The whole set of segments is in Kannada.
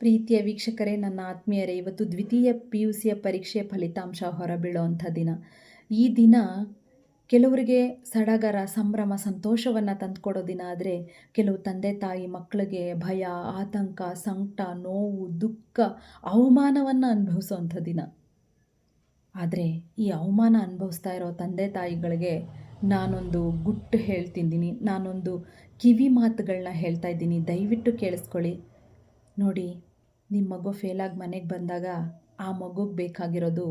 ಪ್ರೀತಿಯ ವೀಕ್ಷಕರೇ, ನನ್ನ ಆತ್ಮೀಯರೇ, ಇವತ್ತು ದ್ವಿತೀಯ ಪಿ ಯು ಸಿಯ ಪರೀಕ್ಷೆಯ ಫಲಿತಾಂಶ ಹೊರಬೀಳುವಂಥ ದಿನ. ಈ ದಿನ ಕೆಲವರಿಗೆ ಸಡಗರ, ಸಂಭ್ರಮ, ಸಂತೋಷವನ್ನು ತಂದುಕೊಡೋ ದಿನ ಆದರೆ, ಕೆಲವು ತಂದೆ ತಾಯಿ ಮಕ್ಕಳಿಗೆ ಭಯ, ಆತಂಕ, ಸಂಕಟ, ನೋವು, ದುಃಖ, ಅವಮಾನವನ್ನು ಅನುಭವಿಸುವಂಥ ದಿನ. ಆದರೆ ಈ ಅವಮಾನ ಅನುಭವಿಸ್ತಾ ಇರೋ ತಂದೆ ತಾಯಿಗಳಿಗೆ ನಾನೊಂದು ಗುಟ್ಟು ಹೇಳ್ತಿದ್ದೀನಿ, ನಾನೊಂದು ಕಿವಿ ಮಾತುಗಳನ್ನ ಹೇಳ್ತಾ ಇದ್ದೀನಿ. ದಯವಿಟ್ಟು ಕೇಳಿಸ್ಕೊಳ್ಳಿ. ನೋಡಿ ನಿಮ್ಮ ಮಗು ಫೇಲಾಗಿ ಮನೆಗೆ ಬಂದಾಗ ಆ ಮಗುಗೆ ಬೇಕಾಗಿರೋದು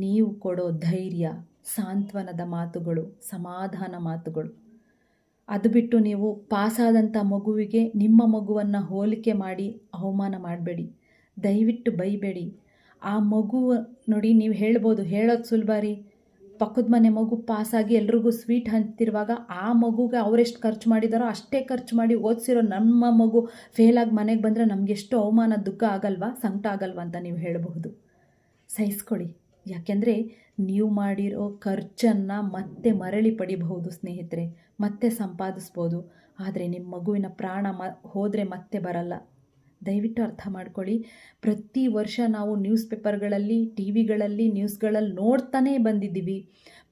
ನೀವು ಕೊಡೋ ಧೈರ್ಯ, ಸಾಂತ್ವನದ ಮಾತುಗಳು, ಸಮಾಧಾನ ಮಾತುಗಳು. ಅದು ಬಿಟ್ಟು ನೀವು ಪಾಸಾದಂಥ ಮಗುವಿಗೆ ನಿಮ್ಮ ಮಗುವನ್ನು ಹೋಲಿಕೆ ಮಾಡಿ ಅವಮಾನ ಮಾಡಬೇಡಿ. ದಯವಿಟ್ಟು ಬೈಬೇಡಿ. ಆ ಮಗು ನೋಡಿ ನೀವು ಹೇಳ್ಬೋದು, ಹೇಳೋದು ಸುಲಭ ರೀ ಪಕ್ಕದ ಮನೆ ಮಗು ಪಾಸಾಗಿ ಎಲ್ರಿಗೂ ಸ್ವೀಟ್ ಹಂಚ್ತಿರುವಾಗ ಆ ಮಗುಗೆ ಅವರೆಷ್ಟು ಖರ್ಚು ಮಾಡಿದಾರೋ ಅಷ್ಟೇ ಖರ್ಚು ಮಾಡಿ ಓದಿಸಿರೋ ನಮ್ಮ ಮಗು ಫೇಲಾಗಿ ಮನೆಗೆ ಬಂದರೆ ನಮಗೆ ಎಷ್ಟು ಅವಮಾನ, ದುಃಖ ಆಗಲ್ವಾ, ಸಂಕಟ ಆಗಲ್ವಾ ಅಂತ ನೀವು ಹೇಳಬಹುದು. ಸಹಿಸ್ಕೊಳ್ಳಿ. ಯಾಕೆಂದರೆ ನೀವು ಮಾಡಿರೋ ಖರ್ಚನ್ನು ಮತ್ತೆ ಮರಳಿ ಪಡಿಬಹುದು ಸ್ನೇಹಿತರೆ, ಮತ್ತೆ ಸಂಪಾದಿಸ್ಬೋದು. ಆದರೆ ನಿಮ್ಮ ಮಗುವಿನ ಪ್ರಾಣ ಮ, ಹೋದರೆ ಮತ್ತೆ ಬರಲ್ಲ. ದಯವಿಟ್ಟು ಅರ್ಥ ಮಾಡ್ಕೊಳ್ಳಿ. ಪ್ರತಿ ವರ್ಷ ನಾವು ನ್ಯೂಸ್ ಪೇಪರ್ಗಳಲ್ಲಿ ಟಿ ವಿಗಳಲ್ಲಿ ನ್ಯೂಸ್ಗಳಲ್ಲಿ ನೋಡ್ತಾನೇ ಬಂದಿದ್ದೀವಿ.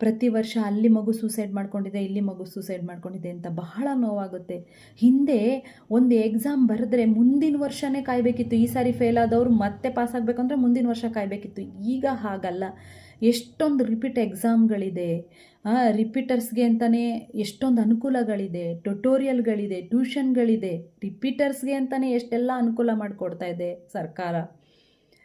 ಪ್ರತಿ ವರ್ಷ ಅಲ್ಲಿ ಮಗು ಸೂಸೈಡ್ ಮಾಡ್ಕೊಂಡಿದೆ, ಇಲ್ಲಿ ಮಗು ಸೂಸೈಡ್ ಮಾಡ್ಕೊಂಡಿದೆ ಅಂತ ಬಹಳ ನೋವಾಗುತ್ತೆ. ಹಿಂದೆ ಒಂದು ಎಕ್ಸಾಮ್ ಬರೆದ್ರೆ ಮುಂದಿನ ವರ್ಷನೇ ಕಾಯಬೇಕಿತ್ತು. ಈ ಸಾರಿ ಫೇಲ್ ಆದವರು ಮತ್ತೆ ಪಾಸ್ ಆಗಬೇಕು ಅಂದರೆ ಮುಂದಿನ ವರ್ಷ ಕಾಯಬೇಕಿತ್ತು. ಈಗ ಹಾಗಲ್ಲ. ಎಷ್ಟೊಂದು ರಿಪೀಟ್ ಎಕ್ಸಾಮ್ಗಳಿದೆ ರಿಪೀಟರ್ಸ್ಗೆ ಅಂತಲೇ ಎಷ್ಟೊಂದು ಅನುಕೂಲಗಳಿದೆ ಟ್ಯುಟೋರಿಯಲ್ಗಳಿದೆ ಟ್ಯೂಷನ್ಗಳಿದೆ ರಿಪೀಟರ್ಸ್ಗೆ ಅಂತಲೇ ಎಷ್ಟೆಲ್ಲ ಅನುಕೂಲ ಮಾಡಿಕೊಡ್ತಾ ಇದೆ ಸರ್ಕಾರ.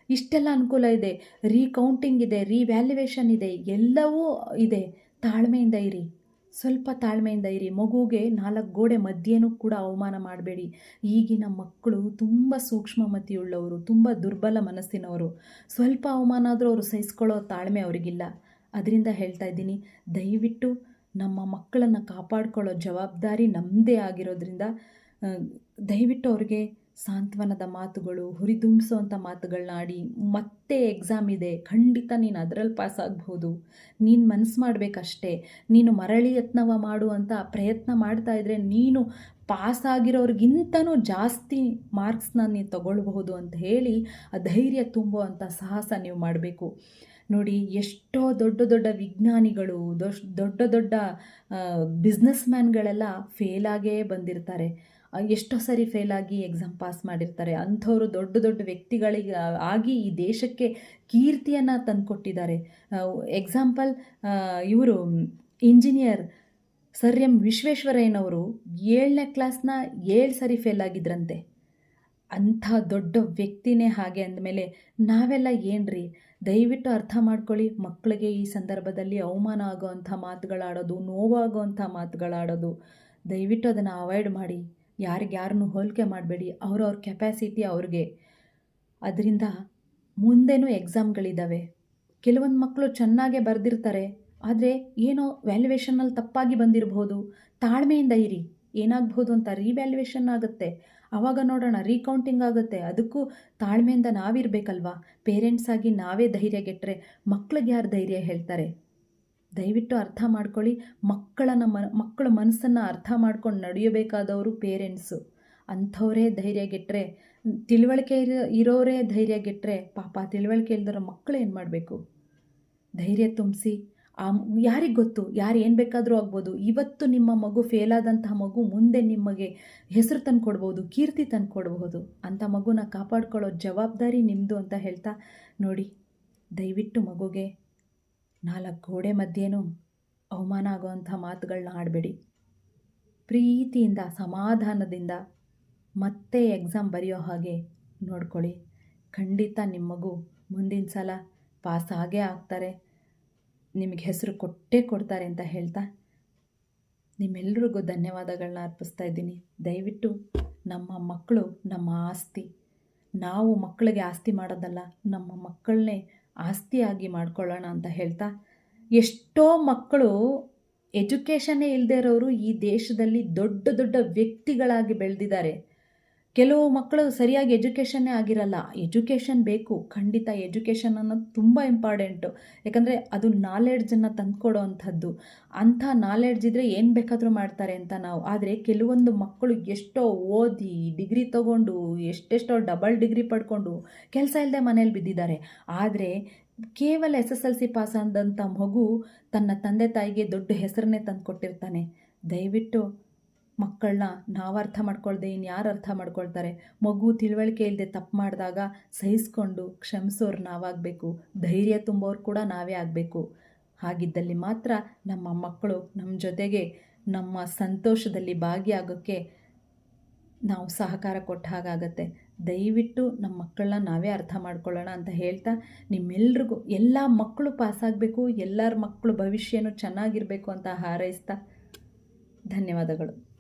ಇಷ್ಟೆಲ್ಲ ಅನುಕೂಲ ಇದೆ. ರೀಕೌಂಟಿಂಗ್ ಇದೆ ರೀವ್ಯಾಲ್ಯುವೇಷನ್ ಇದೆ, ಎಲ್ಲವೂ ಇದೆ. ತಾಳ್ಮೆಯಿಂದ ಇರಿ. ಸ್ವಲ್ಪ ತಾಳ್ಮೆಯಿಂದ ಇರಿ. ಮಗುಗೆ ನಾಲ್ಕು ಗೋಡೆ ಮಧ್ಯೆನೂ ಕೂಡ ಅವಮಾನ ಮಾಡಬೇಡಿ. ಈಗಿನ ಮಕ್ಕಳು ತುಂಬ ಸೂಕ್ಷ್ಮಮತಿಯುಳ್ಳವರು, ತುಂಬ ದುರ್ಬಲ ಮನಸ್ಸಿನವರು. ಸ್ವಲ್ಪ ಅವಮಾನ ಆದರೂ ಅವರು ಸಹಿಸ್ಕೊಳ್ಳೋ ತಾಳ್ಮೆ ಅವರಿಗಿಲ್ಲ. ಅದರಿಂದ ಹೇಳ್ತಾ ಇದ್ದೀನಿ, ದಯವಿಟ್ಟು ನಮ್ಮ ಮಕ್ಕಳನ್ನು ಕಾಪಾಡ್ಕೊಳ್ಳೋ ಜವಾಬ್ದಾರಿ ನಮ್ಮದೇ ಆಗಿರೋದ್ರಿಂದ ದಯವಿಟ್ಟು ಅವ್ರಿಗೆ ಸಾಂತ್ವನದ ಮಾತುಗಳು, ಹುರಿದುಂಬಿಸೋವಂಥ ಮಾತುಗಳನ್ನ ಆಡಿ, ಮತ್ತೆ ಎಕ್ಸಾಮ್ ಇದೆ, ಖಂಡಿತ ನೀನು ಅದರಲ್ಲಿ ಪಾಸ್ ಆಗ್ಬೋದು ನೀನು ಮನಸ್ಸು ಮಾಡಬೇಕಷ್ಟೇ, ನೀನು ಮರಳಿ ಯತ್ನವ ಮಾಡು ಅಂತ ಪ್ರಯತ್ನ ಮಾಡ್ತಾ ಇದ್ದರೆ ನೀನು ಪಾಸ್ ಆಗಿರೋರಿಗಿಂತನೂ ಜಾಸ್ತಿ ಮಾರ್ಕ್ಸ್ನ ನೀವು ತಗೊಳ್ಬಹುದು ಅಂತ ಹೇಳಿ ಆ ಧೈರ್ಯ ತುಂಬುವಂಥ ಸಾಹಸ ನೀವು ಮಾಡಬೇಕು. ನೋಡಿ, ಎಷ್ಟೋ ದೊಡ್ಡ ದೊಡ್ಡ ವಿಜ್ಞಾನಿಗಳು, ದೊಡ್ಡ ದೊಡ್ಡ ಬಿಸ್ನೆಸ್ ಮ್ಯಾನ್ಗಳೆಲ್ಲ ಫೇಲಾಗೇ ಬಂದಿರ್ತಾರೆ. ಎಷ್ಟೋ ಸರಿ ಫೇಲಾಗಿ ಎಕ್ಸಾಮ್ ಪಾಸ್ ಮಾಡಿರ್ತಾರೆ. ಅಂಥವರು ದೊಡ್ಡ ದೊಡ್ಡ ವ್ಯಕ್ತಿಗಳಿಗೆ ಆಗಿ ಈ ದೇಶಕ್ಕೆ ಕೀರ್ತಿಯನ್ನು ತಂದುಕೊಟ್ಟಿದ್ದಾರೆ. ಎಕ್ಸಾಂಪಲ್ ಇವರು ಇಂಜಿನಿಯರ್ ಸರ್ ಎಂ ವಿಶ್ವೇಶ್ವರಯ್ಯನವರು ಏಳನೇ ಕ್ಲಾಸ್ನ ಏಳು ಸರಿ ಫೇಲ್ ಆಗಿದ್ರಂತೆ. ಅಂಥ ದೊಡ್ಡ ವ್ಯಕ್ತಿನೇ ಹಾಗೆ ಅಂದಮೇಲೆ ನಾವೆಲ್ಲ ಏನ್ರಿ? ದಯವಿಟ್ಟು ಅರ್ಥ ಮಾಡ್ಕೊಳ್ಳಿ ಮಕ್ಕಳಿಗೆ ಈ ಸಂದರ್ಭದಲ್ಲಿ ಅವಮಾನ ಆಗೋವಂಥ ಮಾತುಗಳಾಡೋದು, ನೋವಾಗೋವಂಥ ಮಾತುಗಳಾಡೋದು. ದಯವಿಟ್ಟು ಅದನ್ನು ಅವಾಯ್ಡ್ ಮಾಡಿ. ಯಾರಿಗ್ಯಾರನ್ನೂ ಹೋಲಿಕೆ ಮಾಡಬೇಡಿ ಅವ್ರವ್ರ ಕೆಪ್ಯಾಸಿಟಿ ಅವ್ರಿಗೆ. ಅದರಿಂದ ಮುಂದೆನೂ ಎಕ್ಸಾಮ್ಗಳಿದ್ದಾವೆ ಕೆಲವೊಂದು ಮಕ್ಕಳು ಚೆನ್ನಾಗೇ ಬರೆದಿರ್ತಾರೆ. ಆದರೆ ಏನೋ ವ್ಯಾಲ್ಯುವೇಷನಲ್ಲಿ ತಪ್ಪಾಗಿ ಬಂದಿರಬಹುದು ತಾಳ್ಮೆಯಿಂದ ಇರಿ. ಏನಾಗ್ಬೋದು ಅಂತ ರೀವ್ಯಾಲ್ಯುವೇಷನ್ ಆಗುತ್ತೆ. ಆವಾಗ ನೋಡೋಣ ರೀಕೌಂಟಿಂಗ್ ಆಗುತ್ತೆ. ಅದಕ್ಕೂ ತಾಳ್ಮೆಯಿಂದ ನಾವಿರಬೇಕಲ್ವಾ? ಪೇರೆಂಟ್ಸ್ ಆಗಿ ನಾವೇ ಧೈರ್ಯಗೆಟ್ಟರೆ ಮಕ್ಳಿಗೆ ಯಾರು ಧೈರ್ಯ ಹೇಳ್ತಾರೆ? ದಯವಿಟ್ಟು ಅರ್ಥ ಮಾಡ್ಕೊಳ್ಳಿ. ಮಕ್ಕಳನ್ನು ಮ, ಮಕ್ಕಳ ಮನಸ್ಸನ್ನು ಅರ್ಥ ಮಾಡ್ಕೊಂಡು ನಡೆಯಬೇಕಾದವರು ಪೇರೆಂಟ್ಸು ಅಂಥವರೇ ಧೈರ್ಯಗೆಟ್ಟರೆ ತಿಳುವಳಿಕೆ ಇರೋ, ಇರೋರೇ ಧೈರ್ಯಗೆಟ್ಟರೆ ಪಾಪ ತಿಳುವಳಿಕೆ ಇಲ್ದಿರೋ ಮಕ್ಕಳು ಏನು ಮಾಡಬೇಕು ಧೈರ್ಯ ತುಂಬಿಸಿ ಯಾರಿಗೆ ಗೊತ್ತು? ಯಾರು ಏನು ಬೇಕಾದರೂ ಆಗ್ಬೋದು. ಇವತ್ತು ನಿಮ್ಮ ಮಗು ಫೇಲಾದಂತಹ ಮಗು ಮುಂದೆ ನಿಮಗೆ ಹೆಸರು ತಂದು ಕೊಡ್ಬೋದು ಕೀರ್ತಿ ತಂದು ಕೊಡಬಹುದು ಅಂಥ ಮಗುನ ಕಾಪಾಡ್ಕೊಳ್ಳೋ ಜವಾಬ್ದಾರಿ ನಿಮ್ಮದು ಅಂತ ಹೇಳ್ತಾ ನೋಡಿ, ದಯವಿಟ್ಟು ಮಗುಗೆ ನಾಲ್ಕು ಗೋಡೆ ಮಧ್ಯೆನೂ ಅವಮಾನ ಆಗೋವಂಥ ಮಾತುಗಳನ್ನ ಆಡಬೇಡಿ. ಪ್ರೀತಿಯಿಂದ, ಸಮಾಧಾನದಿಂದ ಮತ್ತೆ ಎಕ್ಸಾಮ್ ಬರೆಯೋ ಹಾಗೆ ನೋಡ್ಕೊಳ್ಳಿ. ಖಂಡಿತ ನಿಮ್ಮ ಮಗು ಮುಂದಿನ ಸಲ ಪಾಸ್ ಆಗೇ ಆಗ್ತಾರೆ. ನಿಮಗೆ ಹೆಸರು ಕೊಟ್ಟೇ ಕೊಡ್ತಾರೆ ಅಂತ ಹೇಳ್ತಾ ನಿಮ್ಮೆಲ್ರಿಗೂ ಧನ್ಯವಾದಗಳನ್ನ ಅರ್ಪಿಸ್ತಾ ಇದ್ದೀನಿ. ದಯವಿಟ್ಟು ನಮ್ಮ ಮಕ್ಕಳು, ನಮ್ಮ ಆಸ್ತಿ, ನಾವು ಮಕ್ಕಳಿಗೆ ಆಸ್ತಿ ಮಾಡೋದಲ್ಲ, ನಮ್ಮ ಮಕ್ಕಳನ್ನೇ ಆಸ್ತಿಯಾಗಿ ಮಾಡ್ಕೊಳ್ಳೋಣ ಅಂತ ಹೇಳ್ತಾ ಎಷ್ಟೋ ಮಕ್ಕಳು ಎಜುಕೇಷನ್ನೇ ಇಲ್ಲದೇ ಇರೋರು ಈ ದೇಶದಲ್ಲಿ ದೊಡ್ಡ ದೊಡ್ಡ ವ್ಯಕ್ತಿಗಳಾಗಿ ಬೆಳೆದಿದ್ದಾರೆ. ಕೆಲವು ಮಕ್ಕಳು ಸರಿಯಾಗಿ ಎಜುಕೇಷನ್ನೇ ಆಗಿರಲ್ಲ. ಎಜುಕೇಷನ್ ಬೇಕು. ಖಂಡಿತ ಎಜುಕೇಷನ್ ಅನ್ನೋದು ತುಂಬ ಇಂಪಾರ್ಟೆಂಟು. ಯಾಕಂದರೆ ಅದು ನಾಲೆಡ್ಜನ್ನು ತಂದುಕೊಡೋ ಅಂಥದ್ದು ಅಂಥ ನಾಲೆಡ್ಜ್ ಇದ್ದರೆ ಏನು ಬೇಕಾದರೂ ಮಾಡ್ತಾರೆ ಅಂತ ನಾವು. ಆದರೆ ಕೆಲವೊಂದು ಮಕ್ಕಳು ಎಷ್ಟೋ ಓದಿ, ಡಿಗ್ರಿ ತಗೊಂಡು, ಎಷ್ಟೆಷ್ಟೋ ಡಬಲ್ ಡಿಗ್ರಿ ಪಡ್ಕೊಂಡು ಕೆಲಸ ಇಲ್ಲದೆ ಮನೇಲಿ ಬಿದ್ದಿದ್ದಾರೆ. ಆದರೆ ಕೇವಲ S S L C pass ಆದಂಥ ಮಗು ತನ್ನ ತಂದೆ ತಾಯಿಗೆ ದೊಡ್ಡ ಹೆಸರನ್ನೇ ತಂದು ಕೊಟ್ಟಿರ್ತಾನೆ ದಯವಿಟ್ಟು ಮಕ್ಕಳನ್ನ ನಾವು ಅರ್ಥ ಮಾಡ್ಕೊಳ್ದೆ ಇನ್ಯಾರು ಅರ್ಥ ಮಾಡ್ಕೊಳ್ತಾರೆ? ಮಗು ತಿಳುವಳಿಕೆ ಇಲ್ಲದೆ ತಪ್ಪು ಮಾಡಿದಾಗ ಸಹಿಸ್ಕೊಂಡು ಕ್ಷಮಿಸೋರು ನಾವಾಗಬೇಕು. ಧೈರ್ಯ ತುಂಬೋರು ಕೂಡ ನಾವೇ ಆಗಬೇಕು. ಹಾಗಿದ್ದಲ್ಲಿ ಮಾತ್ರ ನಮ್ಮ ಮಕ್ಕಳು ನಮ್ಮ ಜೊತೆಗೆ ನಮ್ಮ ಸಂತೋಷದಲ್ಲಿ ಭಾಗಿಯಾಗೋಕ್ಕೆ ನಾವು ಸಹಕಾರ ಕೊಟ್ಟ ಹಾಗಾಗತ್ತೆ. ದಯವಿಟ್ಟು ನಮ್ಮ ಮಕ್ಕಳನ್ನ ನಾವೇ ಅರ್ಥ ಮಾಡ್ಕೊಳ್ಳೋಣ ಅಂತ ಹೇಳ್ತಾ ನಿಮ್ಮೆಲ್ರಿಗೂ ಎಲ್ಲ ಮಕ್ಕಳು ಪಾಸಾಗಬೇಕು, ಎಲ್ಲರ ಮಕ್ಕಳು ಭವಿಷ್ಯನೂ ಚೆನ್ನಾಗಿರಬೇಕು ಅಂತ ಹಾರೈಸ್ತಾ ಧನ್ಯವಾದಗಳು.